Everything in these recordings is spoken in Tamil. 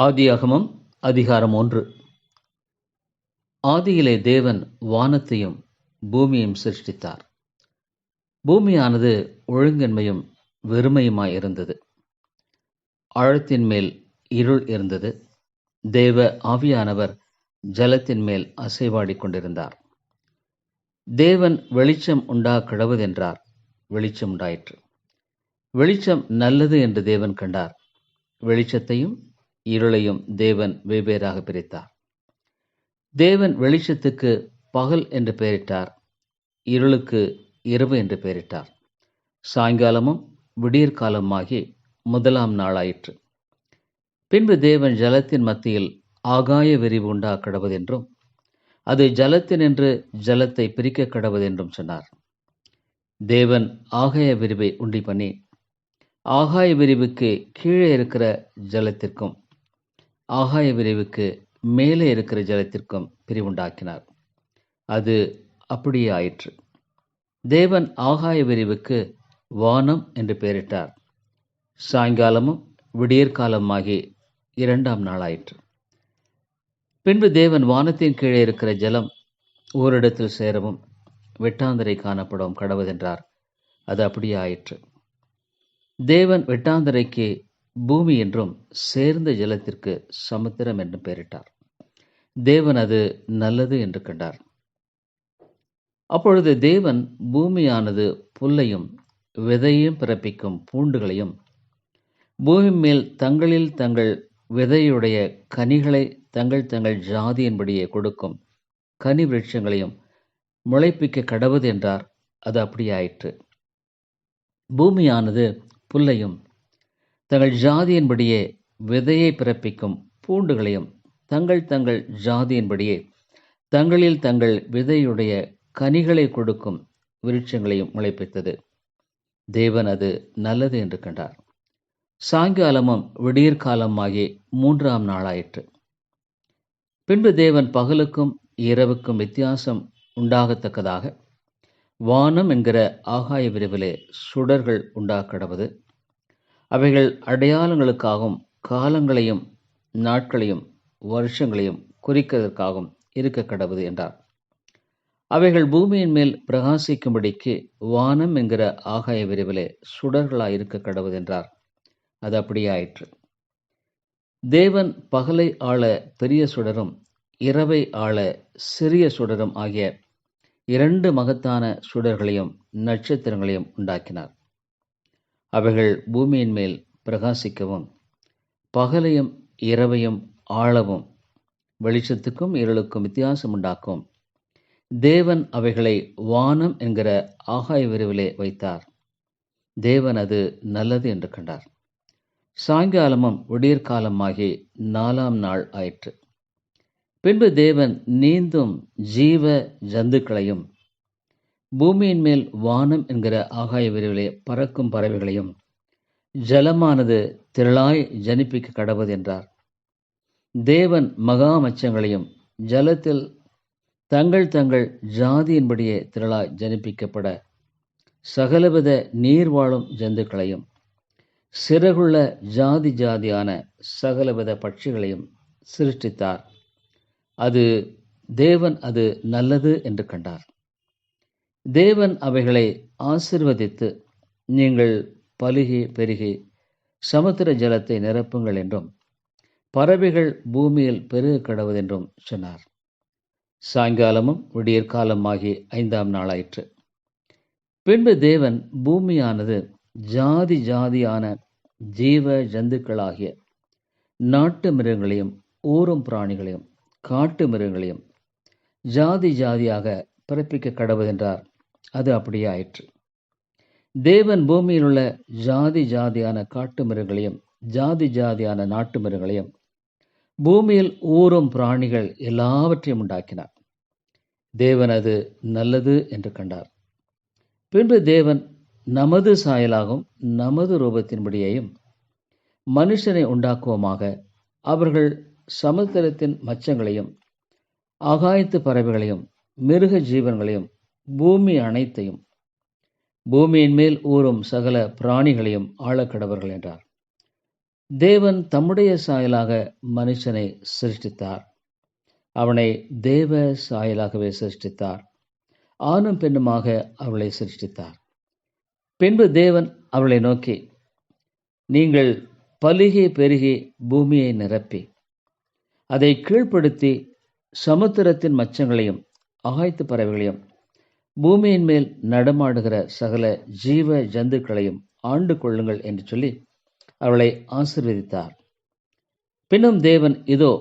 ஆதியாகமம் அதிகாரம் ஒன்று. ஆதியிலே தேவன் வானத்தையும் பூமியையும் சிருஷ்டித்தார். பூமியானது ஒழுங்கின்மையும் வெறுமையுமாய் இருந்தது ஆழத்தின் மேல் இருள் இருந்தது. தேவ ஆவியானவர் ஜலத்தின் மேல் அசைவாடிக் கொண்டிருந்தார். தேவன் வெளிச்சம் உண்டா கிழவதென்றார் வெளிச்சம் உண்டாயிற்று. வெளிச்சம் நல்லது என்று தேவன் கண்டார். வெளிச்சத்தையும் இருளையும் தேவன் வெவ்வேறாக பிரித்தார். தேவன் வெளிச்சத்துக்கு பகல் என்று பெயரிட்டார் இருளுக்கு இரவு என்று பெயரிட்டார். சாயங்காலமும் விடியற்காலமாகி முதலாம் நாளாயிற்று. பின்பு தேவன் ஜலத்தின் மத்தியில் ஆகாய விரிவு உண்டா கடவுதென்றும் அது ஜலத்தினின்று ஜலத்தை பிரிக்க கடவுதென்றும் சொன்னார். தேவன் ஆகாய விரிவை உண்டி பண்ணி ஆகாய விரிவுக்கு கீழே இருக்கிற ஜலத்திற்கும் ஆகாய விரிவுக்கு மேலே இருக்கிற ஜலத்திற்கும் பிரிவுண்டாக்கினார். அது அப்படியே ஆயிற்று. தேவன் ஆகாய விரிவுக்கு வானம் என்று பெயரிட்டார். சாயங்காலமும் விடியற்காலமாகி இரண்டாம் நாளாயிற்று. பின்பு தேவன் வானத்தின் கீழே இருக்கிற ஜலம் ஓரிடத்தில் சேரவும் வெட்டாந்தரை காணப்படவும் கடவுதென்றார் அது அப்படியே ஆயிற்று. தேவன் வெட்டாந்தரைக்கு பூமி என்றும் சேர்ந்த ஜலத்திற்கு சமுத்திரம் என்றும் பெயரிட்டார். தேவன் அது நல்லது என்று கண்டார். அப்பொழுது தேவன் பூமியானது புல்லையும் விதையும் பிறப்பிக்கும் பூண்டுகளையும் பூமி மேல் தங்களில் தங்கள் விதையுடைய கனிகளை தங்கள் தங்கள் ஜாதியின்படியே கொடுக்கும் கனி விருட்சங்களையும் முளைப்பிக்க கடவுது என்றார். அது அப்படியாயிற்று. பூமியானது புல்லையும் தங்கள் ஜாதியின்படியே விதையை பிறப்பிக்கும் பூண்டுகளையும் தங்கள் தங்கள் ஜாதியின்படியே தங்களில் தங்கள் விதையுடைய கனிகளை கொடுக்கும் விருட்சங்களையும் முளைப்பித்தது. தேவன் அது நல்லது என்று கண்டார். சாயங்காலமும் விடியற்காலமாகி மூன்றாம் நாளாயிற்று. பின்பு தேவன் பகலுக்கும் இரவுக்கும் வித்தியாசம் உண்டாகத்தக்கதாக வானம் என்கிற ஆகாய விரிவிலே சுடர்கள் உண்டாக்கடவது. அவைகள் அடையாளங்களுக்காகவும் காலங்களையும் நாட்களையும் வருஷங்களையும் குறிக்கிறதற்காகவும் இருக்க கடவுது என்றார். அவைகள் பூமியின் மேல் பிரகாசிக்கும்படிக்கு வானம் என்கிற ஆகாய விரிவிலே சுடர்களாய் இருக்க கடவுது என்றார். அது அப்படியாயிற்று. தேவன் பகலை ஆள பெரிய சுடரும் இரவை ஆள சிறிய சுடரும் ஆகிய இரண்டு மகத்தான சுடர்களையும் நட்சத்திரங்களையும் உண்டாக்கினார். அவைகள் பூமியின் மேல் பிரகாசிக்கவும் பகலையும் இரவையும் ஆளவும் வெளிச்சத்துக்கும் இருளுக்கும் வித்தியாசம் உண்டாக்கும். தேவன் அவைகளை வானம் என்கிற ஆகாய விரிவிலே வைத்தார். தேவன் அது நல்லது என்று கண்டார். சாயங்காலமும் விடியற்காலமாகி நாலாம் நாள் ஆயிற்று. பின்பு தேவன் நீந்தும் ஜீவ ஜந்துக்களையும் பூமியின் மேல் வானம் என்கிற ஆகாய விரைவிலே பறக்கும் பறவைகளையும் ஜலமானது திரளாய் ஜனிப்பிக்க கடவுது என்றார். தேவன் மகா மச்சங்களையும் ஜலத்தில் தங்கள் தங்கள் ஜாதியின்படியே திரளாய் ஜனிப்பிக்கப்பட சகலவித நீர் வாழும் ஜந்துக்களையும் சிறகுள்ள ஜாதி ஜாதியான சகலவித பட்சிகளையும் சிருஷ்டித்தார். அது தேவன் அது நல்லது என்று கண்டார். தேவன் அவைகளை ஆசிர்வதித்து நீங்கள் பலுகி பெருகி சமுத்திர ஜலத்தை நிரப்புங்கள் என்றும் பறவைகள் பூமியில் பெருக கடவுதென்றும் சொன்னார். சாயங்காலமும் விடியற்காலமாகி ஐந்தாம் நாளாயிற்று. பின்பு தேவன் பூமியானது ஜாதி ஜாதியான ஜீவ ஜந்துக்களாகிய நாட்டு மிருகங்களையும் ஊரும் பிராணிகளையும் காட்டு மிருகங்களையும் ஜாதி ஜாதியாக பிறப்பிக்க கடவுதென்றார் அது அப்படியே ஆயிற்று. தேவன் பூமியில் உள்ள ஜாதி ஜாதியான காட்டு மிருகங்களையும் ஜாதி ஜாதியான நாட்டு மிருகங்களையும் பூமியில் ஊறும் பிராணிகள் எல்லாவற்றையும் உண்டாக்கினார். தேவன் அது நல்லது என்று கண்டார். பின்பு தேவன் நமது சாயலாகவும் நமது ரூபத்தின்படியையும் மனுஷனை உண்டாக்குவோமாக அவர்கள் சமுத்திரத்தின் மச்சங்களையும் ஆகாயத்து பறவைகளையும் மிருக ஜீவன்களையும் பூமி அனைத்தையும் பூமியின் மேல் ஊறும் சகல பிராணிகளையும் ஆழக்கடவர்கள் என்றார். தேவன் தம்முடைய சாயலாக மனுஷனை சிருஷ்டித்தார். அவனை தேவ சாயலாகவே சிருஷ்டித்தார். ஆணும் பெண்ணுமாக அவளை சிருஷ்டித்தார். பின்பு தேவன் அவளை நோக்கி நீங்கள் பலுகி பெருகி பூமியை நிரப்பி அதை கீழ்ப்படுத்தி சமுத்திரத்தின் மச்சங்களையும் ஆகாய்த்து பறவைகளையும் பூமியின் மேல் நடமாடுகிற சகல ஜீவ ஜந்துக்களையும் ஆண்டு கொள்ளுங்கள் என்று சொல்லி அவளை ஆசிர்வதித்தார். பின்னும் தேவன் இதோ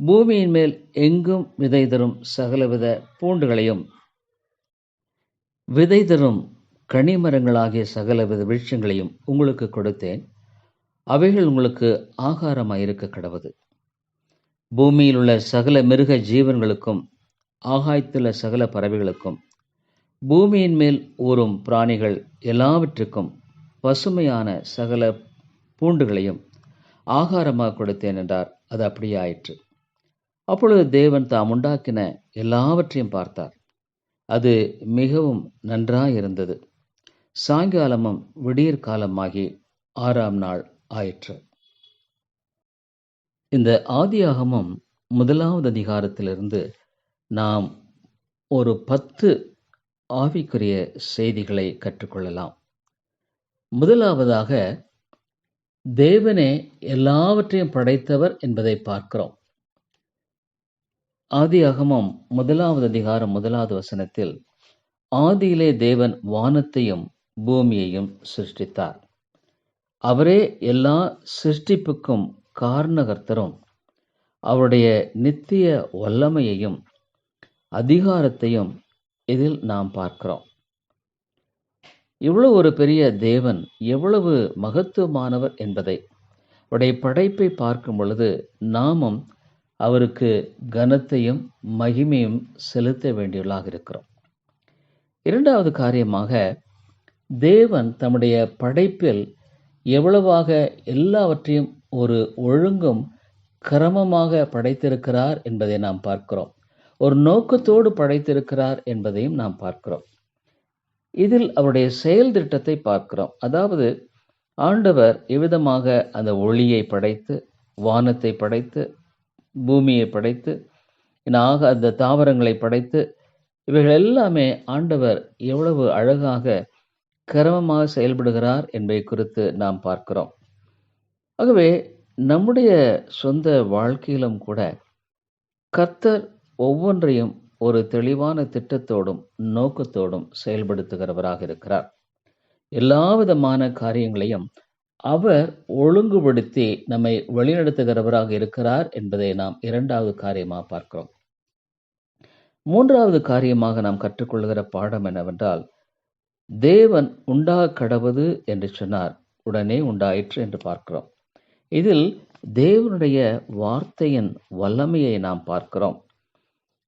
பூமியின் மேல் எங்கும் விதை தரும் சகலவித பூண்டுகளையும் விதை தரும் கனிமரங்களாகிய சகலவித விருட்சங்களையும் உங்களுக்கு கொடுத்தேன். அவைகள் உங்களுக்கு ஆகாரமாயிருக்க கடவுது. பூமியில் உள்ள சகல மிருக ஜீவன்களுக்கும் ஆகாயத்துள்ள சகல பறவைகளுக்கும் பூமியின் மேல் ஊறும் பிராணிகள் எல்லாவற்றுக்கும் பசுமையான சகல பூண்டுகளையும் ஆகாரமாக கொடுத்தேன் என்றார். அது அப்படியே ஆயிற்று அப்பொழுது தேவன் தாம் உண்டாக்கின எல்லாவற்றையும் பார்த்தார். அது மிகவும் நன்றாயிருந்தது. சாயங்காலமும் விடியற் காலமாகி ஆறாம் நாள் ஆயிற்று. இந்த ஆதியாகமும் முதலாவது அதிகாரத்திலிருந்து நாம் ஒரு பத்து ஆவிக்குரிய செய்திகளை கற்றுக்கொள்ளலாம். முதலாவதாக தேவனே எல்லாவற்றையும் படைத்தவர் என்பதை பார்க்கிறோம். ஆதியாகமம் முதலாவது அதிகாரம் முதலாவது வசனத்தில் ஆதியிலே தேவன் வானத்தையும் பூமியையும் சிருஷ்டித்தார். அவரே எல்லா சிருஷ்டிப்புக்கும் காரணகர்த்தரும். அவருடைய நித்திய வல்லமையையும் அதிகாரத்தையும் இதில் நாம் பார்க்கிறோம். இவ்வளவு ஒரு பெரிய தேவன் எவ்வளவு மகத்துவமானவர் என்பதை அவருடைய படைப்பை பார்க்கும் பொழுது நாமும் அவருக்கு கனத்தையும் மகிமையும் செலுத்த வேண்டியவர்களாக இருக்கிறோம். இரண்டாவது காரியமாக தேவன் தம்முடைய படைப்பில் எவ்வளவாக எல்லாவற்றையும் ஒரு ஒழுங்கும் கிரமமாக படைத்திருக்கிறார் என்பதை நாம் பார்க்கிறோம். ஒரு நோக்கத்தோடு படைத்திருக்கிறார் என்பதையும் நாம் பார்க்கிறோம். இதில் அவருடைய செயல் திட்டத்தை பார்க்கிறோம். அதாவது ஆண்டவர் எவ்விதமாக அந்த ஒளியை படைத்து வானத்தை படைத்து பூமியை படைத்து ஆக அந்த தாவரங்களை படைத்து இவைகள் எல்லாமே ஆண்டவர் எவ்வளவு அழகாக கிரமமாக செயல்படுகிறார் என்பதை குறித்து நாம் பார்க்கிறோம். ஆகவே நம்முடைய சொந்த வாழ்க்கையிலும் கூட கர்த்தர் ஒவ்வொன்றையும் ஒரு தெளிவான திட்டத்தோடும் நோக்கத்தோடும் செயல்படுத்துகிறவராக இருக்கிறார். எல்லா விதமான காரியங்களையும் அவர் ஒழுங்குபடுத்தி நம்மை வழிநடத்துகிறவராக இருக்கிறார் என்பதை நாம் இரண்டாவது காரியமாக பார்க்கிறோம். மூன்றாவது காரியமாக நாம் கற்றுக்கொள்கிற பாடம் என்னவென்றால் தேவன் உண்டா கடவுது என்று சொன்னார் உடனே உண்டாயிற்று என்று பார்க்கிறோம். இதில் தேவனுடைய வார்த்தையின் வல்லமையை நாம் பார்க்கிறோம்.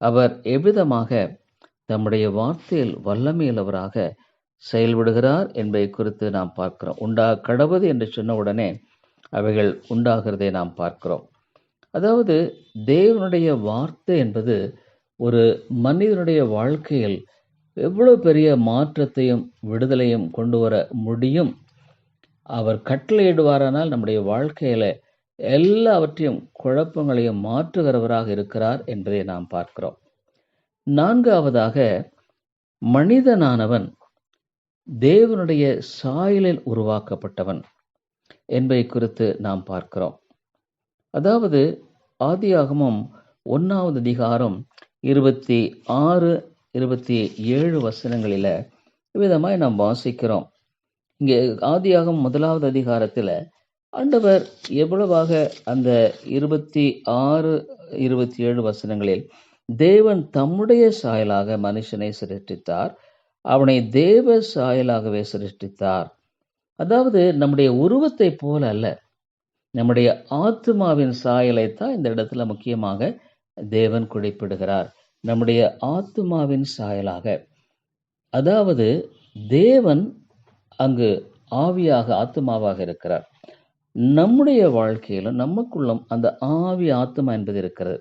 அவர் எவ்விதமாக தம்முடைய வார்த்தையில் வல்லமையுள்ளவராக செயல்படுகிறார் என்பதை குறித்து நாம் பார்க்கிறோம். உண்டாக கடவுது என்று சொன்ன உடனே அவைகள் உண்டாகிறதை நாம் பார்க்கிறோம். அதாவது தேவனுடைய வார்த்தை என்பது ஒரு மனிதனுடைய வாழ்க்கையில் எவ்வளவு பெரிய மாற்றத்தையும் விடுதலையும் கொண்டு வர முடியும்? அவர் கட்டளையிடுவாரானால் நம்முடைய வாழ்க்கையில் எல்லாவற்றையும் குழப்பங்களையும் மாற்றுகிறவராக இருக்கிறார் என்பதை நாம் பார்க்கிறோம். நான்காவதாக மனிதனானவன் தேவனுடைய சாயலில் உருவாக்கப்பட்டவன் என்பதை குறித்து நாம் பார்க்கிறோம். அதாவது ஆதியாகமும் ஒன்றாவது அதிகாரம் இருபத்தி ஆறு இருபத்தி ஏழு வசனங்களில் விதமாய் நாம் வாசிக்கிறோம். இங்கே ஆதியாகம் முதலாவது அதிகாரத்தில் ஆண்டவர் எவ்வளவாக அந்த இருபத்தி ஆறு இருபத்தி ஏழு வசனங்களில் தேவன் தம்முடைய சாயலாக மனுஷனை சிருஷ்டித்தார் அவனை தேவ சாயலாகவே சிருஷ்டித்தார். அதாவது நம்முடைய உருவத்தை போல அல்ல. நம்முடைய ஆத்மாவின் சாயலைத்தான் இந்த இடத்துல முக்கியமாக தேவன் குறிப்பிடுகிறார். நம்முடைய ஆத்மாவின் சாயலாக. அதாவது தேவன் அங்கு ஆவியாக ஆத்மாவாக இருக்கிறார். நம்முடைய வாழ்க்கையிலும் நமக்குள்ளும் அந்த ஆவி ஆத்மா என்பது இருக்கிறது.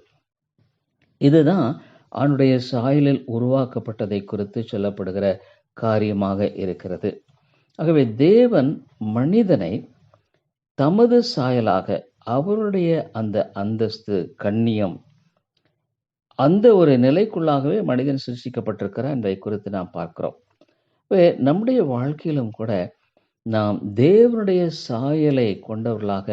இதுதான் அவனுடைய சாயலில் உருவாக்கப்பட்டதை குறித்து சொல்லப்படுகிற காரியமாக இருக்கிறது. ஆகவே தேவன் மனிதனை தமது சாயலாக அவருடைய அந்த அந்தஸ்து கண்ணியம் அந்த ஒரு நிலைக்குள்ளாகவே மனிதன் சிருஷ்டிக்கப்பட்டிருக்கிறார் என்பதை குறித்து நாம் பார்க்கிறோம். நம்முடைய வாழ்க்கையிலும் கூட நாம் தேவனுடைய சாயலை கொண்டவர்களாக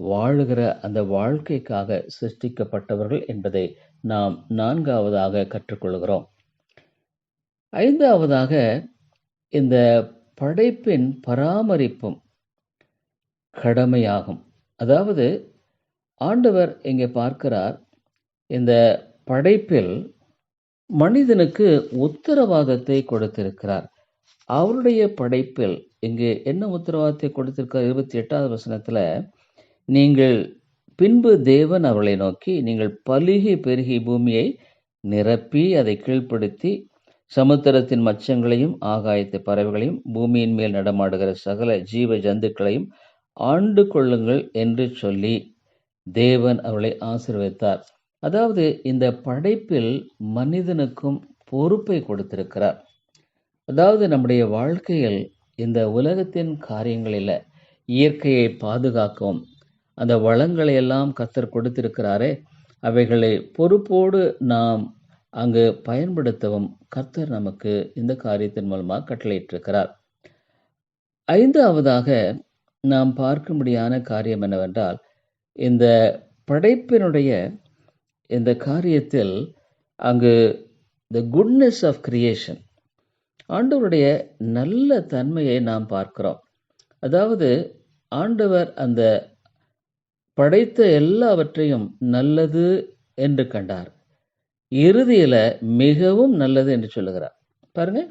வாழுகிற அந்த வாழ்க்கைக்காக சிருஷ்டிக்கப்பட்டவர்கள் என்பதை நாம் நான்காவதாக கற்றுக்கொள்கிறோம். ஐந்தாவதாக இந்த படைப்பின் பராமரிப்பும் கடமையாகும். அதாவது ஆண்டவர் இங்கே பார்க்கிறார் இந்த படைப்பில் மனிதனுக்கு உத்தரவாதத்தை கொடுத்திருக்கிறார். அவருடைய படைப்பில் இங்கு என்ன உத்தரவாதத்தை கொடுத்திருக்கார்? இருபத்தி எட்டாவது வசனத்தில் நீங்கள் பின்பு தேவன் அவர்களை நோக்கி நீங்கள் பலுகி பெருகி பூமியை நிரப்பி அதை கீழ்ப்படுத்தி சமுத்திரத்தின் மச்சங்களையும் ஆகாயத்து பறவைகளையும் பூமியின் மேல் நடமாடுகிற சகல ஜீவ ஜந்துக்களையும் ஆண்டு கொள்ளுங்கள் என்று சொல்லி தேவன் அவளை ஆசிர்வதித்தார். அதாவது இந்த படைப்பில் மனிதனுக்கும் பொறுப்பை கொடுத்திருக்கிறார். அதாவது நம்முடைய வாழ்க்கையில் இந்த உலகத்தின் காரியங்களில் இயற்கையை பாதுகாக்கவும் அந்த வளங்களை எல்லாம் கத்தர் கொடுத்திருக்கிறாரே அவைகளை பொறுப்போடு நாம் அங்கு பயன்படுத்தவும் கர்த்தர் நமக்கு இந்த காரியத்தின் மூலமாக கட்டளையிட்டிருக்கிறார். ஐந்தாவதாக நாம் பார்க்கும்படியான காரியம் என்னவென்றால் இந்த படைப்பினுடைய இந்த காரியத்தில் அங்கு த குட்னஸ் ஆஃப் கிரியேஷன் ஆண்டவருடைய நல்ல தன்மையை நாம் பார்க்கிறோம். அதாவது ஆண்டவர் அந்த படைத்த எல்லாவற்றையும் நல்லது என்று கண்டார். இறுதியில் மிகவும் நல்லது என்று சொல்லுகிறார். பாருங்க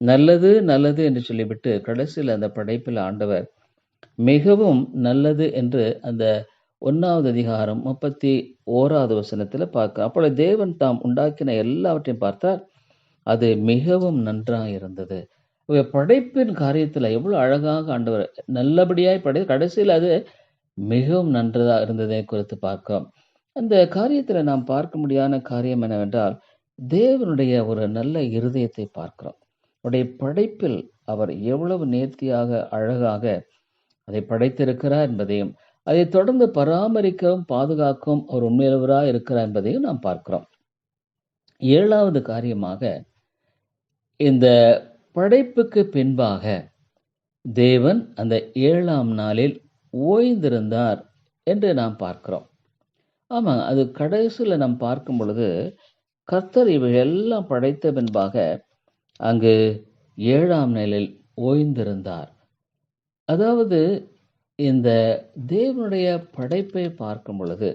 நல்லது நல்லது என்று சொல்லிவிட்டு கடைசியில் அந்த படைப்பில் ஆண்டவர் மிகவும் நல்லது என்று அந்த ஒன்றாவது அதிகாரம் முப்பத்தி ஓராவது வசனத்தில் பார்க்க அப்பொழுது தேவன் தாம் உண்டாக்கின எல்லாவற்றையும் பார்த்தார். அது மிகவும் நன்றாக இருந்தது. படைப்பின் காரியத்தில் எவ்வளோ அழகாக ஆண்டவர் நல்லபடியாய் படை கடைசியில் அது மிகவும் நன்றதாக இருந்ததை குறித்து பார்க்கிறோம். அந்த காரியத்தில் நாம் பார்க்க முடியாத காரியம் என்னவென்றால் தேவனுடைய ஒரு நல்ல இருதயத்தை பார்க்கிறோம். அவருடைய படைப்பில் அவர் எவ்வளவு நேர்த்தியாக அழகாக அதை படைத்திருக்கிறார் என்பதையும் அதை தொடர்ந்து பராமரிக்கவும் பாதுகாக்கவும் அவர் உண்மையிலவராக இருக்கிறார் என்பதையும் நாம் பார்க்கிறோம். ஏழாவது காரியமாக இந்த படைப்புக்கு பின்பாக தேவன் அந்த ஏழாம் நாளில் ஓய்ந்திருந்தார் என்று நாம் பார்க்கிறோம். ஆமாம் அது கடைசியில் நாம் பார்க்கும் பொழுது கர்த்தர் இவையெல்லாம் படைத்த பின்பாக அங்கு ஏழாம் நாளில் ஓய்ந்திருந்தார். அதாவது இந்த தேவனுடைய படைப்பை பார்க்கும் பொழுது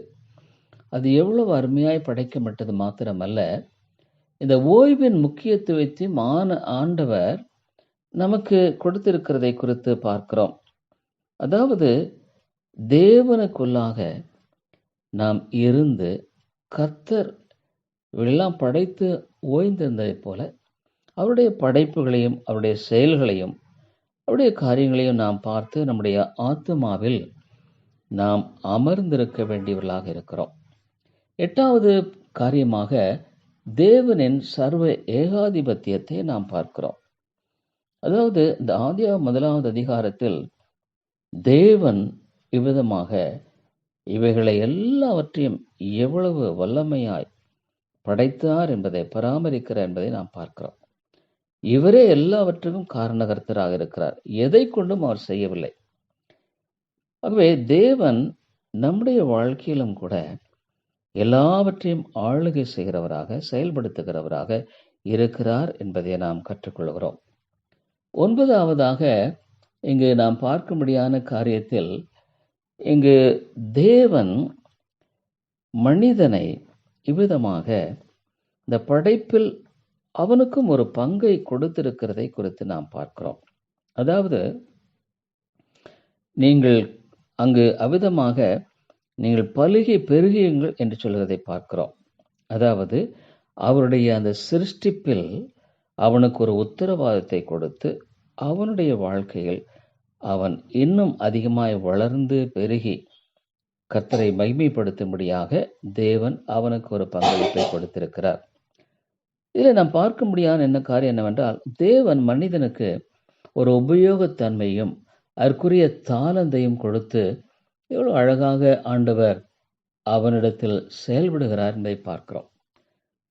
அது எவ்வளவு அருமையாய் படைக்கப்பட்டது மாத்திரமல்ல இந்த ஓய்வின் முக்கியத்துவத்தையும் மான ஆண்டவர் நமக்கு கொடுத்திருக்கிறதை குறித்து பார்க்கிறோம். அதாவது தேவனுக்குள்ளாக நாம் இருந்து கர்த்தர் எல்லாம் படைத்து ஓய்ந்திருந்ததைப் போல அவருடைய படைப்புகளையும் அவருடைய செயல்களையும் அவருடைய காரியங்களையும் நாம் பார்த்து நம்முடைய ஆத்மாவில் நாம் அமர்ந்திருக்க வேண்டியவர்களாக இருக்கிறோம். எட்டாவது காரியமாக தேவனின் சர்வ ஏகாதிபத்தியத்தை நாம் பார்க்கிறோம். அதாவது இந்த ஆதியா முதலாவது அதிகாரத்தில் தேவன் இவ்விதமாக இவைகளை எல்லாவற்றையும் எவ்வளவு வல்லமையாய் படைத்தார் என்பதை பராமரிக்கிறார் என்பதை நாம் பார்க்கிறோம். இவரே எல்லாவற்றுக்கும் காரணகர்த்தராக இருக்கிறார். எதை கொண்டும் அவர் செய்யவில்லை. ஆகவே தேவன் நம்முடைய வாழ்க்கையிலும் கூட எல்லாவற்றையும் ஆளுகை செய்கிறவராக செயல்படுத்துகிறவராக இருக்கிறார் என்பதை நாம் கற்றுக்கொள்கிறோம். ஒன்பதாவதாக இங்கு நாம் பார்க்கும்படியான காரியத்தில் இங்கு தேவன் மனிதனை இவ்விதமாக இந்த படைப்பில் அவனுக்கும் ஒரு பங்கை கொடுத்திருக்கிறதை குறித்து நாம் பார்க்கிறோம். அதாவது நீங்கள் அங்கு அவிதமாக நீங்கள் பலுகி பெருகியுங்கள் என்று சொல்கிறதை பார்க்கிறோம். அதாவது அவருடைய அந்த சிருஷ்டிப்பில் அவனுக்கு ஒரு உத்தரவாதத்தை கொடுத்து அவனுடைய வாழ்க்கையில் அவன் இன்னும் அதிகமாய் வளர்ந்து பெருகி கர்த்தரை மகிமைப்படுத்தும்படியாக தேவன் அவனுக்கு ஒரு பங்களிப்பை கொடுத்திருக்கிறார். இதில் நாம் பார்க்க முடியாத என்ன காரியம் என்னவென்றால் தேவன் மனிதனுக்கு ஒரு உபயோகத்தன்மையும் அதற்குரிய தாளந்தையும் கொடுத்து எவ்வளோ அழகாக ஆண்டவர் அவனிடத்தில் செயல்படுகிறார் என்பதை பார்க்கிறோம்.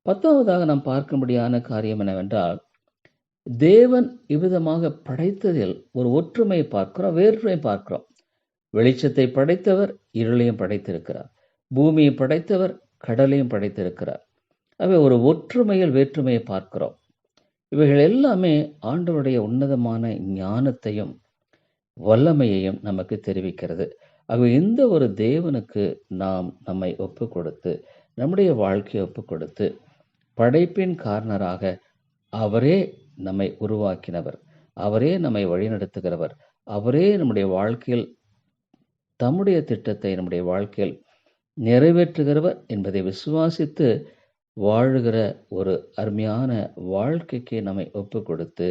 பத்தாவதாக நாம் பார்க்கும்படியான காரியம் என்னவென்றால் தேவன் இவ்விதமாக படைத்ததில் ஒரு ஒற்றுமையை பார்க்கிறோம் வேற்றுமை பார்க்கிறோம். வெளிச்சத்தை படைத்தவர் இருளையும் படைத்திருக்கிறார். பூமியை படைத்தவர் கடலையும் படைத்திருக்கிறார். அவை ஒரு ஒற்றுமையில் வேற்றுமையை பார்க்கிறோம். இவைகள் எல்லாமே ஆண்டவருடைய உன்னதமான ஞானத்தையும் வல்லமையையும் நமக்கு தெரிவிக்கிறது. ஆகவே இந்த ஒரு தேவனுக்கு நாம் நம்மை ஒப்பு கொடுத்து நம்முடைய வாழ்க்கையை ஒப்பு கொடுத்து படைப்பின் காரணராக அவரே நம்மை உருவாக்கினவர் அவரே நம்மை வழிநடத்துகிறவர் அவரே நம்முடைய வாழ்க்கையில் தம்முடைய திட்டத்தை நம்முடைய வாழ்க்கையில் நிறைவேற்றுகிறவர் என்பதை விசுவாசித்து வாழுகிற ஒரு அருமையான வாழ்க்கைக்கு நம்மை ஒப்பு கொடுத்து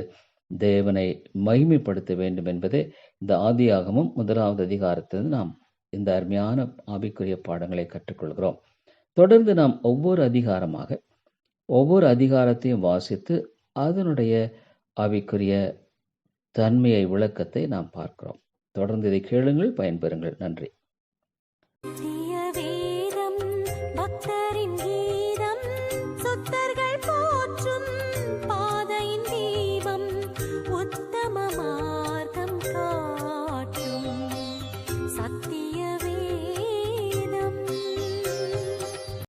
தேவனை மகிமைப்படுத்த வேண்டும் என்பதே இந்த ஆதியாகமும் முதலாவது அதிகாரத்திலிருந்து நாம் இந்த அருமையான ஆவிக்குரிய பாடங்களை கற்றுக்கொள்கிறோம். தொடர்ந்து நாம் ஒவ்வொரு அதிகாரமாக ஒவ்வொரு அதிகாரத்தையும் வாசித்து அதனுடைய ஆவிக்குரிய தன்மையை விளக்கத்தை நாம் பார்க்கிறோம். தொடர்ந்து இதை கேளுங்கள் பயன்பெறுங்கள். நன்றி.